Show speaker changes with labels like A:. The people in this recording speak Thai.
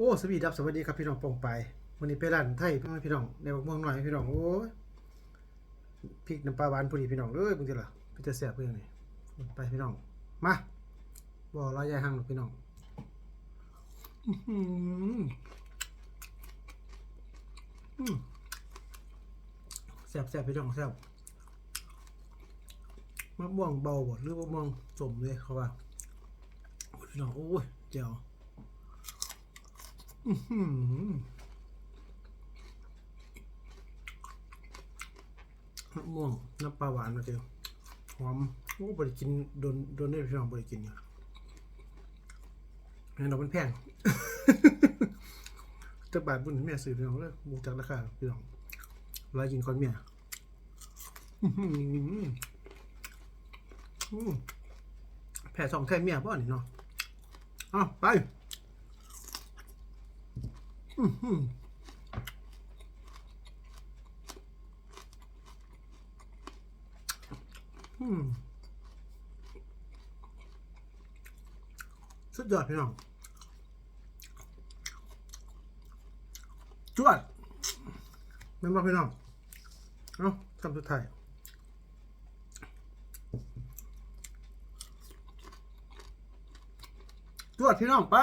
A: โอ้สวีดับสวัสดีครับพี่น้องปองไปวันนี้ไปร้านไทยพี่น้องพี่น้องในบักม่วงหน่อยพี่น้องโอ้ยพริกน้ำปลาหวานพอดีพี่น้องเอ้ยบางทีล่ะพี่จะเสียเพื่อนนี่ไปพี่น้องมาบ่รอยยายหังหรอกพี่น้องแซ่บแซ่บพี่น้องแซ่บมะม่วงเบาบ่หรือมะม่วงสมเลยเขาว่าพี่น้องโอ้ยเจ๋วอื้อหือ มะม่วงน้ำปลาหวานมาเจอหอมโอ้บริกินโดนโดนได้พี่น้องบริกินอยู่แพงดอกมันแพงจะบาทบุญแม่ซื้อพี่น้องเลยมูจากราคาพี่น้องรายกินก่อนเมียแผ่สองแท่เมียป่ะนี่เนาะเอาไป สุดยอดพี่น้องจวดแม่นบอกพี่น้องเอาคำสุดท้ายจวดพี่น้องไป